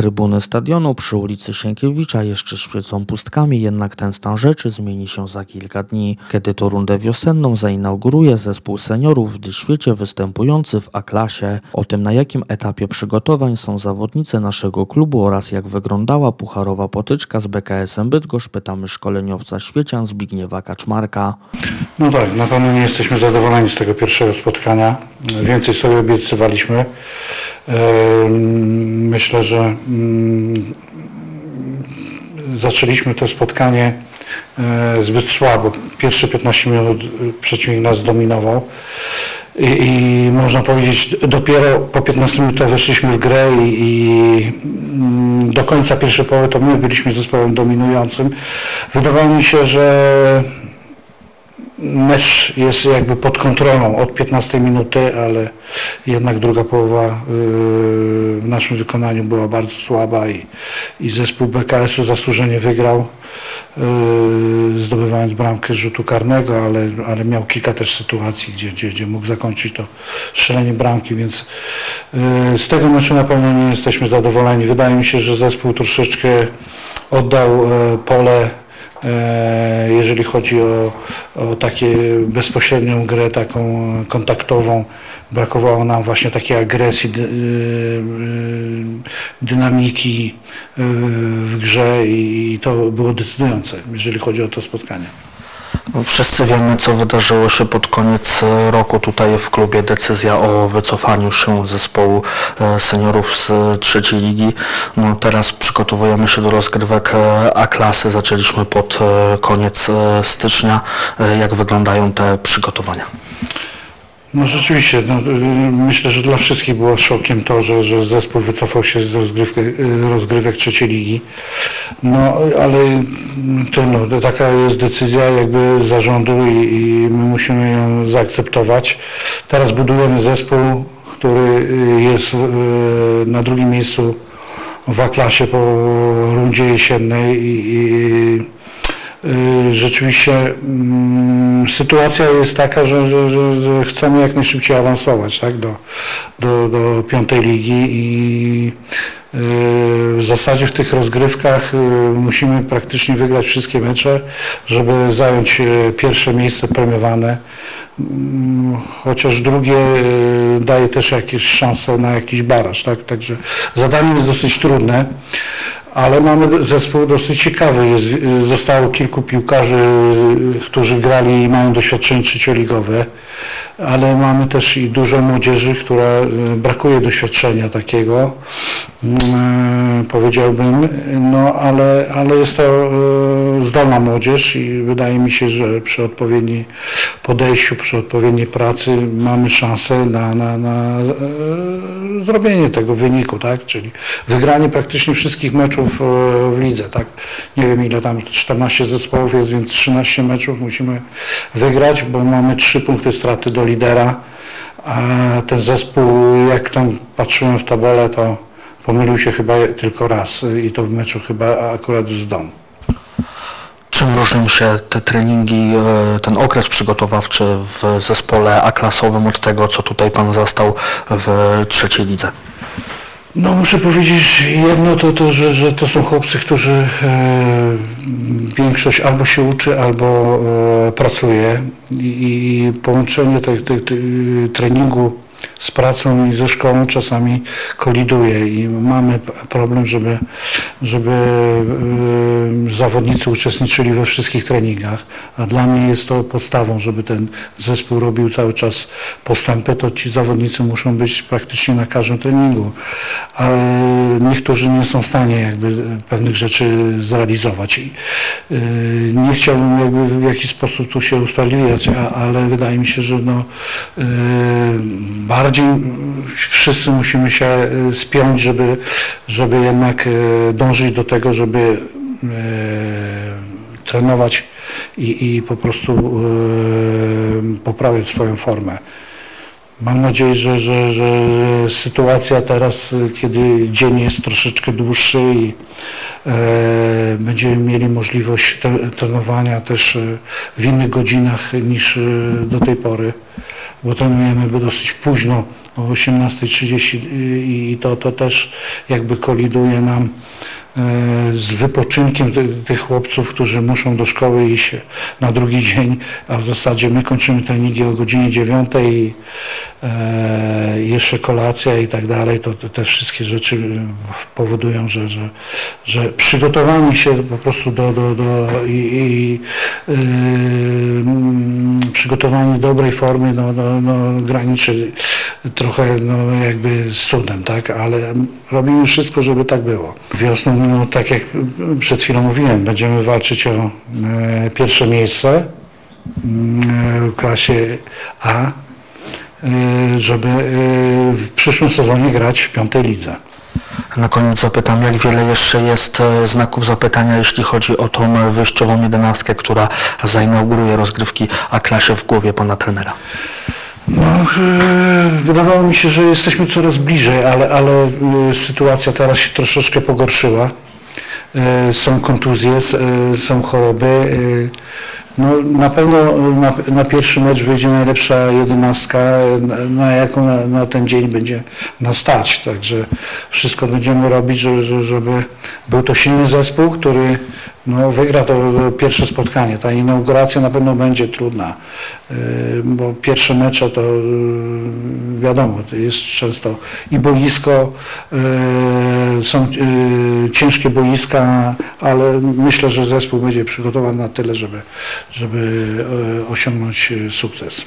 Trybuny stadionu przy ulicy Sienkiewicza jeszcze świecą pustkami, jednak ten stan rzeczy zmieni się za kilka dni, kiedy to rundę wiosenną zainauguruje zespół seniorów w Dyświecie występujący w A-klasie. O tym na jakim etapie przygotowań są zawodnicy naszego klubu oraz jak wyglądała pucharowa potyczka z BKS-em Bydgoszcz pytamy szkoleniowca świecian Zbigniewa Kaczmarka. No tak, na pewno nie jesteśmy zadowoleni z tego pierwszego spotkania. Więcej sobie obiecywaliśmy. Myślę, że mm, zaczęliśmy to spotkanie e, zbyt słabo. Pierwsze 15 minut przeciwnik nas zdominował. I, I można powiedzieć, dopiero po 15 minutach weszliśmy w grę i, i mm, do końca pierwszej połowy to my byliśmy zespołem dominującym. Wydawało mi się, że mecz jest jakby pod kontrolą od 15 minuty, ale jednak druga połowa yy, w naszym wykonaniu była bardzo słaba i, i zespół BKS-u zasłużenie wygrał, yy, zdobywając bramkę z rzutu karnego, ale, ale miał kilka też sytuacji, gdzie, gdzie, gdzie mógł zakończyć to strzelenie bramki, więc yy, z tego meczu na pewno nie jesteśmy zadowoleni. Wydaje mi się, że zespół troszeczkę oddał pole E, jeżeli chodzi o, o takie bezpośrednią grę, taką kontaktową, brakowało nam właśnie takiej agresji, dy, dynamiki e, w grze i to było decydujące, jeżeli chodzi o to spotkanie. Wszyscy wiemy, co wydarzyło się pod koniec roku tutaj w klubie. Decyzja o wycofaniu się zespołu e, seniorów z trzeciej ligi. No, teraz przygotowujemy się do rozgrywek e, A-klasy. Zaczęliśmy pod e, koniec stycznia. Jak wyglądają te przygotowania? No rzeczywiście, no, myślę, że dla wszystkich było szokiem to, że, że zespół wycofał się z rozgrywek trzeciej ligi. No ale trudno, taka jest decyzja jakby zarządu i, i my musimy ją zaakceptować. Teraz budujemy zespół, który jest na drugim miejscu w A-klasie po rundzie jesiennej i, i Y, rzeczywiście mm, sytuacja jest taka, że, że, że, że, chcemy jak najszybciej awansować tak, do, do, do piątej ligi i y, w zasadzie w tych rozgrywkach y, musimy praktycznie wygrać wszystkie mecze, żeby zająć pierwsze miejsce premiowane, mm, chociaż drugie daje też jakieś szanse na jakiś baraż. Tak? Także zadanie jest dosyć trudne ale mamy zespół dosyć ciekawy. Jest, zostało kilku piłkarzy, którzy grali i mają doświadczenie trzecioligowe, ale mamy też i dużo młodzieży, która e, brakuje doświadczenia takiego, mm, powiedziałbym, no ale, ale jest to zdolna młodzież i wydaje mi się, że przy odpowiednim podejściu, przy odpowiedniej pracy mamy szansę na, na, na e, zrobienie tego wyniku, tak? czyli wygranie praktycznie wszystkich meczów e, w lidze. Tak? Nie wiem ile tam 14 zespołów jest, więc 13 meczów musimy wygrać, bo mamy 3 punkty straty do lidera, a ten zespół, jak tam patrzyłem w tabelę, to pomylił się chyba tylko raz i to w meczu chyba akurat z domu. Czym różnią się te treningi, e, ten okres przygotowawczy w zespole A-klasowym od tego, co tutaj Pan zastał w trzeciej lidze? No muszę powiedzieć jedno, to, to że, że to są chłopcy, którzy e, większość albo się uczy, albo e, pracuje i, i połączenie te, treningu z pracą i ze szkołą czasami koliduje i mamy problem, żeby, żeby y, zawodnicy uczestniczyli we wszystkich treningach, a dla mnie jest to podstawą, żeby ten zespół robił cały czas postępy, to ci zawodnicy muszą być praktycznie na każdym treningu, ale niektórzy nie są w stanie jakby pewnych rzeczy zrealizować. I, y, nie chciałbym jakby w jakiś sposób tu się usprawiedliwiać, ale wydaje mi się, że no, y, bardziej wszyscy musimy się e, spiąć, żeby, żeby jednak e, dążyć do tego, żeby e, trenować i, i po prostu poprawiać swoją formę. Mam nadzieję, że, że, że sytuacja teraz, kiedy dzień jest troszeczkę dłuższy i e, będziemy mieli możliwość trenowania też w innych godzinach niż do tej pory bo trenujemy dosyć późno o 18.30 i to, to też jakby koliduje nam e, z wypoczynkiem ty- tych chłopców, którzy muszą do szkoły iść na drugi dzień, a w zasadzie my kończymy treningi o godzinie 9 i e, jeszcze kolacja i tak dalej, to, to te wszystkie rzeczy powodują, że, że, że przygotowanie się po prostu do, do, do i, i yy, mm, przygotowanie dobrej formy no, no, no, graniczy trochę no, jakby z cudem, tak? ale robimy wszystko, żeby tak było. Wiosną, no, tak jak przed chwilą mówiłem, będziemy walczyć o e, pierwsze miejsce mm, w klasie A, e, żeby e, w przyszłym sezonie grać w piątej lidze. Na koniec zapytam, jak wiele jeszcze jest e, znaków zapytania, jeśli chodzi o tą e, wyjściową jedenastkę, która zainauguruje rozgrywki A-klasie w głowie pana trenera. No, wydawało mi się, że jesteśmy coraz bliżej, ale, ale e, sytuacja teraz się troszeczkę pogorszyła. E, Są kontuzje, e, są choroby. No, na pewno na, na pierwszy mecz wyjdzie najlepsza jedenastka, na, na jaką na, na ten dzień będzie nas stać. Także wszystko będziemy robić, żeby- żeby był to silny zespół, który no, wygra to pierwsze spotkanie. Ta inauguracja na pewno będzie trudna, yy, bo pierwsze mecze to yy, wiadomo, to jest często i boisko, yy, są ciężkie boiska, ale myślę, że zespół będzie przygotowany na tyle, żeby, żeby osiągnąć sukces.